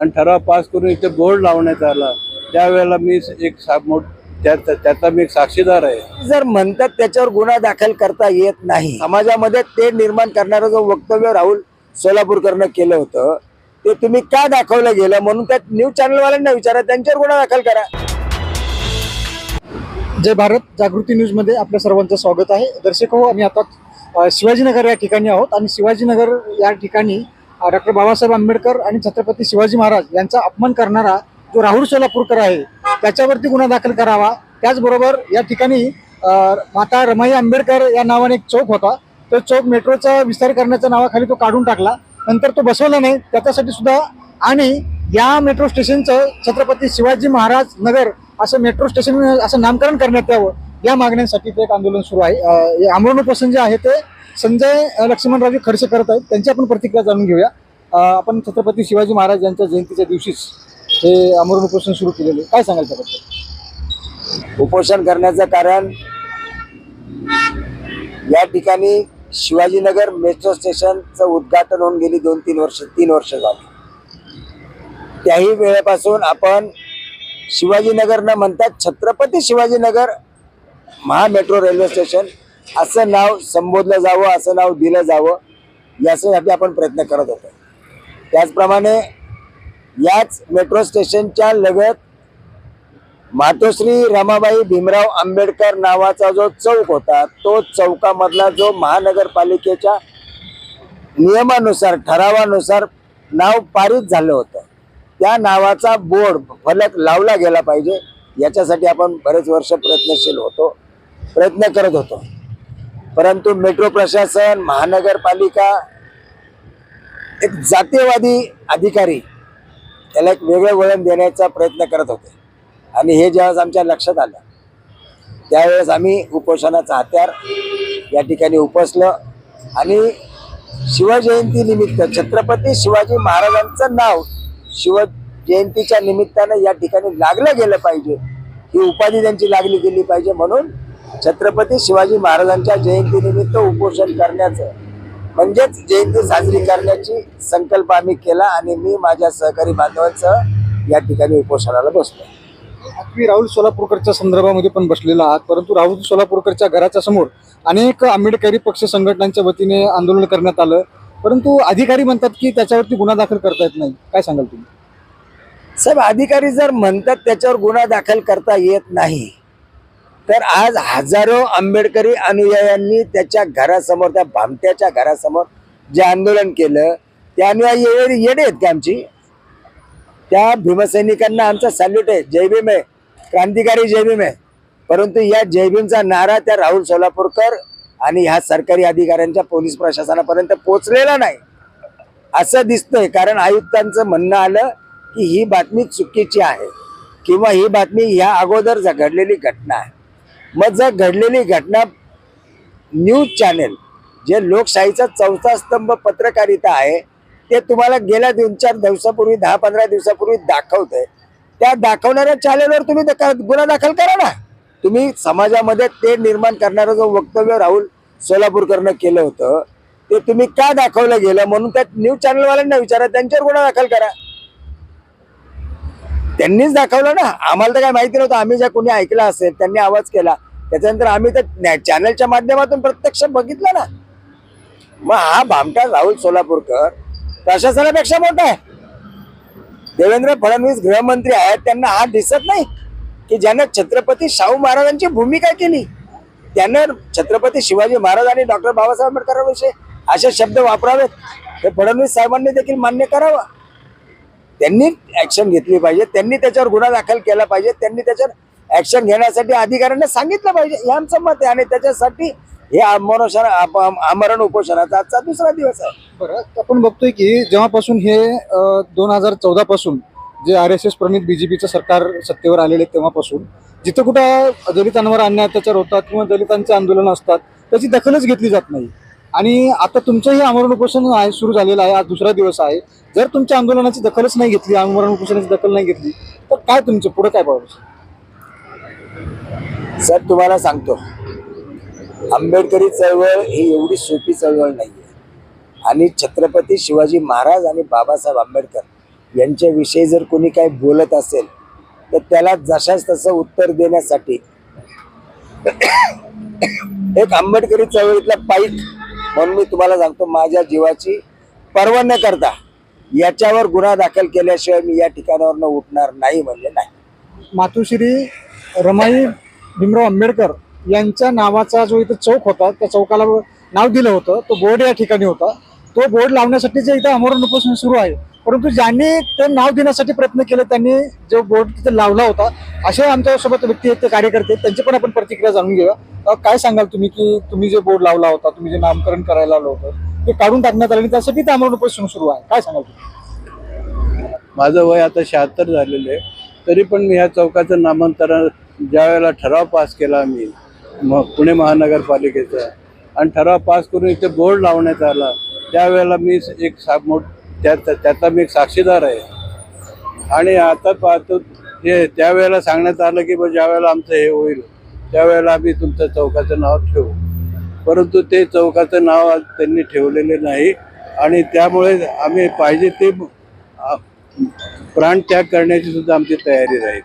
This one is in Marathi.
आणि ठराव पास करून इथे बोर्ड लावण्यात आला. त्यावेळेला मी एक सा- मोठ त्याचा मी एक साक्षीदार आहे. जर म्हणतात त्याच्यावर गुन्हा दाखल करता येत नाही समाजामध्ये ते निर्माण करणारं जो वक्तव्य राहुल सोलापूरकरनं केलं होतं ते तुम्ही का दाखवलं गेलं? म्हणून त्या न्यूज चॅनलवाल्यांना विचारा त्यांच्यावर गुन्हा दाखल करा. जय भारत जागृती न्यूजमध्ये आपल्या सर्वांचं स्वागत आहे. दर्शक हो आम्ही आता शिवाजीनगर या ठिकाणी आहोत आणि शिवाजीनगर या ठिकाणी डॉक्टर बाबासाहेब आंबेडकर आणि छत्रपती शिवाजी महाराज यांचा अपमान करणारा जो राहुल सोलापूरकर आहे त्याच्यावरती गुन्हा दाखल करावा. त्याचबरोबर या ठिकाणी माता रमाई आंबेडकर या नावाने एक चौक होता. तो चौक मेट्रोचा विस्तार करण्याच्या नावाखाली तो काढून टाकला. नंतर तो बसवला नाही. त्याच्यासाठी सुद्धा आणि या मेट्रो स्टेशनचं छत्रपती शिवाजी महाराज नगर असं मेट्रो स्टेशन असं नामकरण करण्यात यावं. या मागण्यांसाठी ते एक आंदोलन सुरू आहे. अं, आमरण उपोषण जे आहे ते संजय अं, लक्ष्मणरावजी करत आहेत. त्यांची आपण प्रतिक्रिया जाणून घेऊया. आपण छत्रपती शिवाजी महाराज यांच्या जयंतीच्या दिवशीच हे आमरण उपोषण सुरू केलेले काय सांगाल त्याबद्दल? उपोषण करण्याचं कारण या ठिकाणी शिवाजीनगर मेट्रो स्टेशनचं उद्घाटन होऊन गेली दोन तीन वर्ष तीन वर्ष झाली. त्याही वेळेपासून आपण शिवाजीनगर न म्हणतात Chhatrapati Shivajinagar Maha metro railway station असं नाव संबोधलं जावं असं नाव दिलं जावं यासाठी आपण प्रयत्न करत होतो. त्याचप्रमाणे याच मेट्रो स्टेशनच्या लगत मातोश्री रमाबाई भीमराव आंबेडकर नावाचा जो चौक होता तो चौकामधला जो महानगरपालिकेच्या नियमानुसार ठरावानुसार नाव पारित झालं होतं. त्या नावाचा बोर्ड फलक लावला गेला पाहिजे. याच्यासाठी आपण बरेच वर्ष प्रयत्नशील होतो प्रयत्न करत होतो. परंतु मेट्रो प्रशासन महानगरपालिका एक जातीयवादी अधिकारी त्याला एक वेगळं वळण देण्याचा प्रयत्न करत होते. आणि हे ज्यावेळेस आमच्या लक्षात आलं त्यावेळेस आम्ही उपोषणाचा हत्यार या ठिकाणी उपसलं. आणि शिवजयंतीनिमित्त छत्रपती शिवाजी महाराजांचं नाव शिव जयंतीच्या निमित्तानं या ठिकाणी लागलं गेलं पाहिजे. ही उपाधी त्यांची लागली गेली पाहिजे म्हणून छत्रपती शिवाजी महाराजांच्या जयंतीनिमित्त उपोषण करण्याचं म्हणजेच जयंती साजरी करण्याची संकल्प आम्ही केला आणि मी माझ्या सहकारी बांधवांसह या ठिकाणी उपोषणाला बसलो. तुम्ही राहुल सोलापूरकरच्या संदर्भामध्ये पण बसलेला आहात परंतु राहुल सोलापूरकरच्या घराच्या समोर अनेक आंबेडकरी पक्ष संघटनांच्या वतीने आंदोलन करण्यात आलं. परंतु अधिकारी म्हणतात की त्याच्यावरती गुन्हा दाखल करता येत नाही. काय सांगाल तुम्ही? साहेब अधिकारी जर म्हणतात त्याच्यावर गुन्हा दाखल करता येत नाही तर आज हजारो आंबेडकरी अनुयायांनी त्याच्या घरासमोर त्या भामट्याच्या घरासमोर जे आंदोलन केलं त्या अनुयायी येडे आहेत का आमची? त्या भीमसैनिकांना आमचा सॅल्यूट आहे जय भीम आहे. क्रांतिकारी जय भीम आहे. परंतु या जय भीमचा नारा त्या राहुल सोलापूरकर आणि ह्या सरकारी अधिकाऱ्यांच्या पोलीस प्रशासनापर्यंत पोहोचलेला नाही. असं दिसतंय कारण आयुक्तांचं म्हणणं आलं की ही बातमी चुकीची आहे किंवा ही बातमी ह्या अगोदर घडलेली घटना आहे. मग जर घडलेली घटना न्यूज चॅनेल जे लोकशाहीचा चौथा स्तंभ पत्रकारिता आहे ते तुम्हाला गेल्या दोन चार दिवसापूर्वी दहा पंधरा दिवसापूर्वी दाखवतंय. त्या दाखवणाऱ्या चॅनेलवर तुम्ही गुन्हा दाखल करा ना. तुम्ही समाजामध्ये ते निर्माण करणारं जो वक्तव्य राहुल सोलापूरकरनं केलं होतं ते तुम्ही का दाखवलं गेलं? म्हणून त्या न्यूज चॅनलवाल्यांना विचारा त्यांच्यावर गुन्हा दाखल करा. त्यांनीच दाखवलं ना. आम्हाला तर काय माहिती नव्हतं. आम्ही ज्या कोणी ऐकला असेल त्यांनी आवाज केला. त्याच्यानंतर आम्ही तर चॅनलच्या माध्यमातून प्रत्यक्ष बघितलं ना. मग हा भामटा राहुल सोलापूरकर प्रशासनापेक्षा मोठा आहे. देवेंद्र फडणवीस गृहमंत्री आहेत. त्यांना हा दिसत नाही की ज्यानं छत्रपती शाहू महाराजांची भूमिका केली. त्यानं छत्रपती शिवाजी महाराज आणि डॉक्टर बाबासाहेब आंबेडकरांविषयी असे शब्द वापरावेत. हे फडणवीस साहेबांनी देखील मान्य करावं. त्यांनी ऍक्शन घेतली पाहिजे. त्यांनी त्याच्यावर गुन्हा दाखल केला पाहिजे. त्यांनी त्याच्यावर ऍक्शन घेण्यासाठी अधिकाऱ्यांना सांगितलं पाहिजे. हे आमचं मत आहे आणि त्याच्यासाठी हे आमरण आमरण उपोषणाचा आजचा दुसरा दिवस आहे. बरं आपण बघतोय की जेव्हापासून हे दोन हजार चौदा पासून जे आर एस एस प्रणित बीजेपीचं सरकार सत्तेवर आलेले तेव्हापासून जिथं कुठं दलितांवर अन्याय अत्याचार होतात किंवा दलितांचे आंदोलन असतात त्याची दखलच घेतली जात नाही. आणि आता तुमचंही आमरण उपोषण आहे सुरू झालेलं आहे. आज दुसरा दिवस आहे. जर तुमच्या आंदोलनाची दखलच नाही घेतली आमरण उपोषणाची दखल नाही घेतली तर काय तुमचं पुढं काय पाहू सर तुम्हाला सांगतो. आंबेडकरी चळवळ ही एवढी सोपी चळवळ नाहीये. आणि छत्रपती शिवाजी महाराज आणि बाबासाहेब आंबेडकर यांच्याविषयी जर कोणी काही बोलत असेल तर त्याला जशाच तसं उत्तर देण्यासाठी एक आंबेडकरी चळवळीतला पाईक म्हणून मी तुम्हाला सांगतो माझ्या जीवाची पर्वा न करता याच्यावर गुन्हा दाखल केल्याशिवाय मी या ठिकाणावर उठणार नाही म्हणजे नाही. मातोश्री रमाई भीमराव आंबेडकर यांच्या नावाचा जो इथं चौक होता त्या चौकाला नाव दिलं होतं. तो बोर्ड या ठिकाणी होता. तो बोर्ड लावण्यासाठी जे इथं अमरण उपोषण सुरू आहे परंतु ज्यांनी ते नाव देण्यासाठी प्रयत्न केले त्यांनी जो बोर्ड तिथे लावला होता असे आमच्यासोबत व्यक्ती आहेत ते कार्यकर्ते त्यांची पण आपण प्रतिक्रिया जाणून घेऊया. काय सांगाल तुम्ही की तुम्ही जे बोर्ड लावला होता तुम्ही जे नामकरण करायला आलं होतं ते काढून टाकण्यात आलं आणि त्यासाठी ते आम्हाला उपोषण सुरू आहे. काय सांगाल तुम्ही? माझं वय आता शहात्तर झालेलं आहे. तरी पण मी ह्या चौकाचं नामांतरण ज्यावेळेला ठराव पास केला मी म पुणे महानगरपालिकेचा आणि ठराव पास करून इथे बोर्ड लावण्यात आला त्यावेळेला मी एक सा मोठ त्यात त्याचा मी एक साक्षीदार आहे. आणि आता पाहतो हे त्यावेळेला सांगण्यात आलं की बा ज्यावेळेला आमचं हे होईल त्यावेळेला आम्ही तुमचं चौकाचं नाव ठेवू. परंतु ते चौकाचं नाव आज त्यांनी ठेवलेले नाही आणि त्यामुळे आम्ही पाहिजे ते प्राण त्याग करण्याची सुद्धा आमची तयारी राहील.